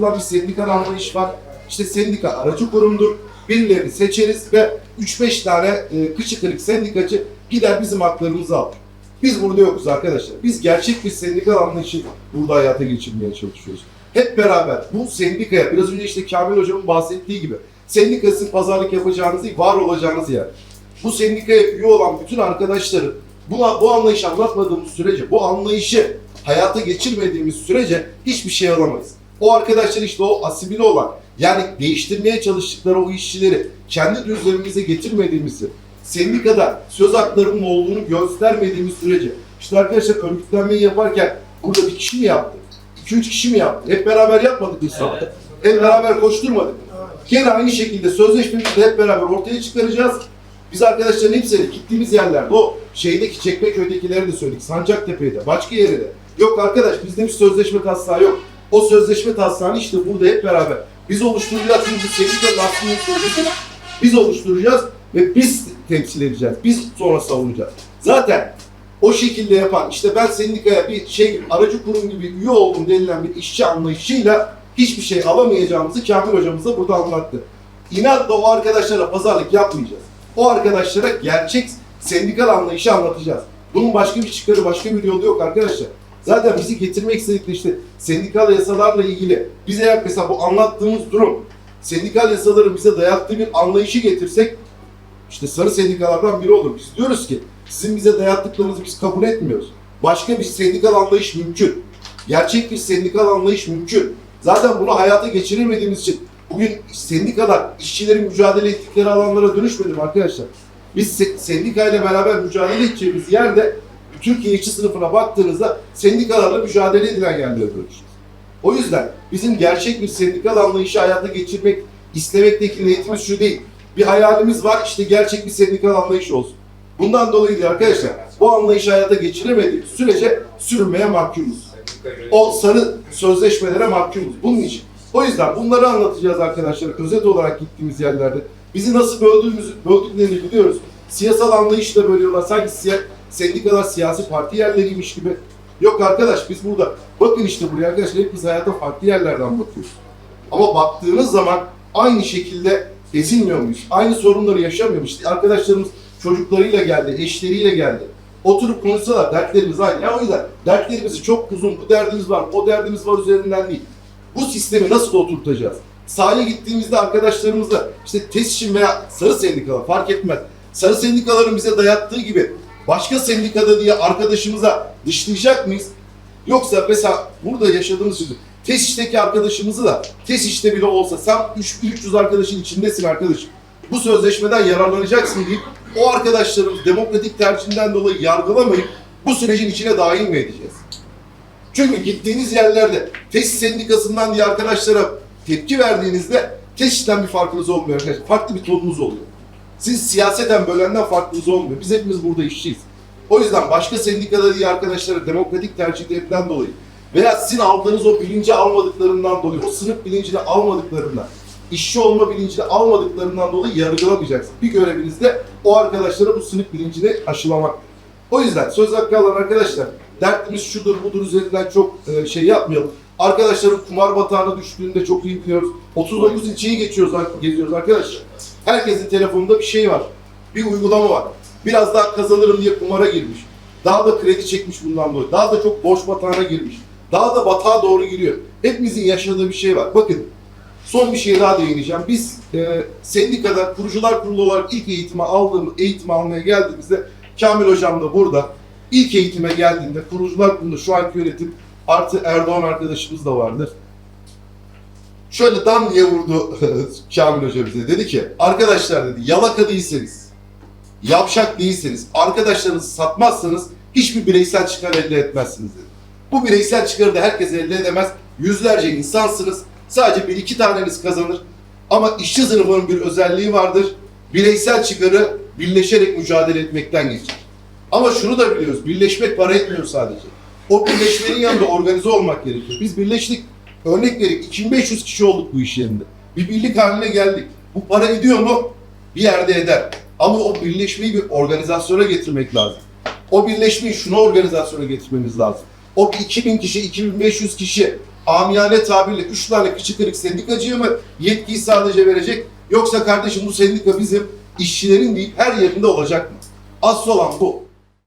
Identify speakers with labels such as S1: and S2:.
S1: dayatılan bir sendika anlayış var. İşte sendika aracı kurumdur. Birilerini seçeriz ve 3-5 tane e, kıçı kırık sendikacı gider bizim haklarımızı alır. Biz burada yokuz arkadaşlar. Biz gerçek bir sendikal anlayışı burada hayata geçirmeye çalışıyoruz. Hep beraber bu sendikaya, biraz önce işte Kamil Hocam'ın bahsettiği gibi, sendikasız pazarlık yapacağınız değil, var olacağınız yer. Bu sendikaya üye olan bütün arkadaşların buna, bu anlayışı anlatmadığımız sürece, bu anlayışı hayata geçirmediğimiz sürece hiçbir şey alamayız. O arkadaşlar işte o asimile olan, yani değiştirmeye çalıştıkları o işçileri kendi düzlemimize getirmediğimizi, sendikada söz haklarının olduğunu göstermediğimiz sürece, işte arkadaşlar örgütlenmeyi yaparken burada bir kişi mi yaptı? 2-3 kişi mi yaptı? Hep beraber yapmadık biz sabah. Hep beraber koşturmadık. Gene aynı şekilde sözleşmemizi de hep beraber ortaya çıkaracağız. Biz arkadaşların hepsine gittiğimiz yerlerde o şeydeki Çekmeköy'dekileri de söyledik. Sancaktepe'de, başka yere de. Yok arkadaş bizde bir sözleşme taslağı yok. O sözleşme taslağını işte burada hep beraber biz oluşturacağız. Çünkü sendikanın aslında sözleşmesi biz oluşturacağız ve biz temsil edeceğiz. Biz sonra savunacağız. Zaten o şekilde yapan işte ben sendikaya bir şey aracı kurum gibi üye oldum denilen bir işçi anlayışıyla hiçbir şey alamayacağımızı Kamil hocamız da burada anlattı. İnatla o arkadaşlara pazarlık yapmayacağız. O arkadaşlara gerçek sendikal anlayışı anlatacağız. Bunun başka bir çıkarı, başka bir yolu yok arkadaşlar. Zaten bizi getirmek istedikleri işte sendikal yasalarla ilgili bize eğer mesela bu anlattığımız durum sendikal yasaların bize dayattığı bir anlayışı getirsek işte sarı sendikalardan biri olur. Biz diyoruz ki sizin bize dayattıklarınızı biz kabul etmiyoruz. Başka bir sendikal anlayış mümkün. Gerçek bir sendikal anlayış mümkün. Zaten bunu hayata geçiremediğimiz için bugün sendikalar işçilerin mücadele ettikleri alanlara dönüşmedi mi arkadaşlar? Biz se- sendikayla beraber mücadele edeceğimiz yerde Türkiye işçi sınıfına baktığınızda sendikalarla mücadele edilen yerlere dönüştü. O yüzden bizim gerçek bir sendikal anlayışı hayata geçirmek istemekteki niyetimiz şu değil. Bir hayalimiz var işte gerçek bir sendikal anlayış olsun. Bundan dolayı değil arkadaşlar bu anlayışı hayata geçiremediğimiz sürece sürünmeye mahkumuz. O sarı sözleşmelere mahkumuz. Bunun için. O yüzden bunları anlatacağız arkadaşlar. Özet olarak gittiğimiz yerlerde. Bizi nasıl böldüğümüzü, böldüklerini biliyoruz. Siyasal anlayışla bölüyorlar. Sanki siya, sendikalar siyasi parti yerleriymiş gibi. Yok arkadaş biz burada, bakın işte buraya arkadaşlar hep biz hayata farklı yerlerden bakıyoruz. Ama baktığınız zaman aynı şekilde ezilmiyor? Aynı sorunları yaşamıyor muyuz? İşte arkadaşlarımız çocuklarıyla geldi, eşleriyle geldi. Oturup konuşsalar dertlerimiz aynı. Yani o yüzden dertlerimizi çok uzun, bu derdimiz var, o derdimiz var üzerinden değil. Bu sistemi nasıl oturtacağız? Sahile gittiğimizde arkadaşlarımızla işte TESİŞ'in veya sarı sendikalar fark etmez. Sarı sendikaların bize dayattığı gibi başka sendikada diye arkadaşımıza dışlayacak mıyız? Yoksa mesela burada yaşadığımız sözü TESİŞ'teki arkadaşımızı da TESİŞ'te bile olsa sen 300 arkadaşın içindesin arkadaşım. Bu sözleşmeden yararlanacaksın deyip o arkadaşlarımız demokratik tercihinden dolayı yargılamayıp bu sürecin içine dahil mi edeceğiz? Çünkü gittiğiniz yerlerde TESİ sendikasından diye arkadaşlara tepki verdiğinizde TESİŞ'ten bir farkınız olmuyor. Farklı bir tonunuz oluyor. Siz siyaseten bölenden farklınız olmuyor. Biz hepimiz burada işçiyiz. O yüzden başka sendikada diye arkadaşlara demokratik tercihlerinden dolayı veya sizin aldığınız o bilinci almadıklarından dolayı, o sınıf bilincini almadıklarından, işçi olma bilincini almadıklarından dolayı yargılamayacaksınız. Bir göreviniz de o arkadaşlara bu sınıf bilincini aşılamak. O yüzden söz hakkı alan arkadaşlar, dertimiz şudur budur üzerinden çok e, şey yapmayalım. Arkadaşların kumar batağına düştüğünde çok iyi biliyoruz. 39 ilçeyi geçiyoruz, geziyoruz arkadaşlar. Herkesin telefonunda bir şey var. Bir uygulama var. Biraz daha kazanırım diye kumara girmiş. Daha da kredi çekmiş bundan dolayı. Daha da çok borç batağına girmiş. Daha da batağa doğru giriyor. Hepimizin yaşadığı bir şey var. Bakın son bir şey daha değineceğim. Biz e, sendikada kurucular kurulu olarak ilk eğitimi aldığımız, eğitim almaya geldiğimizde Kamil Hocam da burada. İlk eğitime geldiğinde kurucular kurulu şu anki yönetim artı Erdoğan arkadaşımız da vardır. Şöyle dan diye vurdu Kamil Hoca bize. Dedi ki arkadaşlar dedi yalaka değilseniz, yavşak değilseniz, arkadaşlarınızı satmazsanız hiçbir bireysel çıkar elde etmezsiniz dedi. Bu bireysel çıkarı da herkes elde edemez. Yüzlerce insansınız. Sadece bir iki taneniz kazanır. Ama işçi sınıfının bir özelliği vardır. Bireysel çıkarı birleşerek mücadele etmekten geçer. Ama şunu da biliyoruz. Birleşmek para etmiyor sadece. O birleşmenin yanında organize olmak gerekiyor. Biz birleştik. Örnek vereyim 2500 kişi olduk bu iş yerinde. Bir birlik haline geldik. Bu para ediyor mu? Bir yerde eder. Ama o birleşmeyi bir organizasyona getirmek lazım. O birleşmeyi şuna organizasyona getirmemiz lazım. O 2000 kişi, 2500 kişi amiyane tabirle 3 tane kıçı kırık sendikacıya mı yetkiyi sadece verecek? Yoksa kardeşim bu sendika bizim işçilerin değil her yerinde olacak mı? Asıl olan bu.